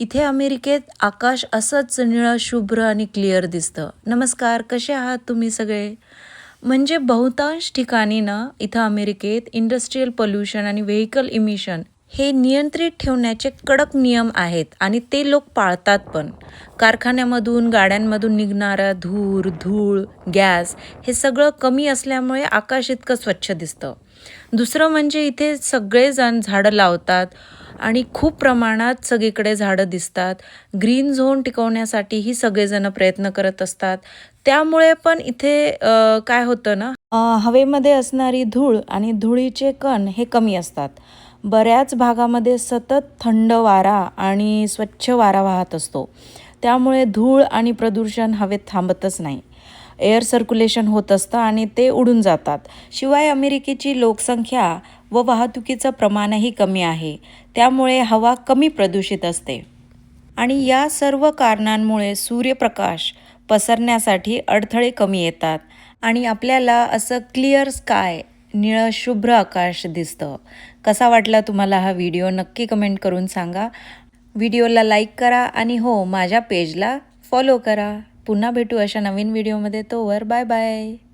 इथे अमेरिकेत आकाश असंच निळं शुभ्र आणि क्लिअर दिसतं. नमस्कार कसे आहात तुम्ही सगळे? म्हणजे बहुतांश ठिकाणी ना इथं अमेरिकेत इंडस्ट्रीयल पोल्युशन आणि व्हेकल इमिशन हे नियंत्रित ठेवण्याचे कडक नियम आहेत आणि ते लोक पाळतात पण. कारखान्यामधून गाड्यांमधून निघणारा धूर धूळ गॅस हे सगळं कमी असल्यामुळे आकाश इतकं स्वच्छ दिसतं. दुसरं म्हणजे इथे सगळेजण झाडं लावतात आणि खूप प्रमाणात सगळीकडे झाडं दिसतात. ग्रीन झोन टिकवण्यासाठीही सगळेजण प्रयत्न करत असतात. त्यामुळे पण इथे काय होतं ना हवेमध्ये असणारी धूळ आणि धुळीचे कण हे कमी असतात. बऱ्याच भागामध्ये सतत थंड वारा आणि स्वच्छ वारा वाहत असतो. त्यामुळे धूळ आणि प्रदूषण हवेत थांबतच नाही. एअर सर्क्युलेशन होत असतं आणि ते उडून जातात. शिवाय अमेरिकेची लोकसंख्या व वाहतुकीचं प्रमाणही कमी आहे. त्यामुळे हवा कमी प्रदूषित असते. आणि या सर्व कारणांमुळे सूर्यप्रकाश पसरण्यासाठी अडथळे कमी येतात आणि आपल्याला असं क्लिअर स्काय निळं शुभ्र आकाश दिसतं. कसा वाटला तुम्हाला हा व्हिडिओ नक्की कमेंट करून सांगा. व्हिडिओला लाईक करा आणि हो माझ्या पेजला फॉलो करा. पुन्हा भेटू अशा नवीन व्हिडिओमध्ये तोवर बाय बाय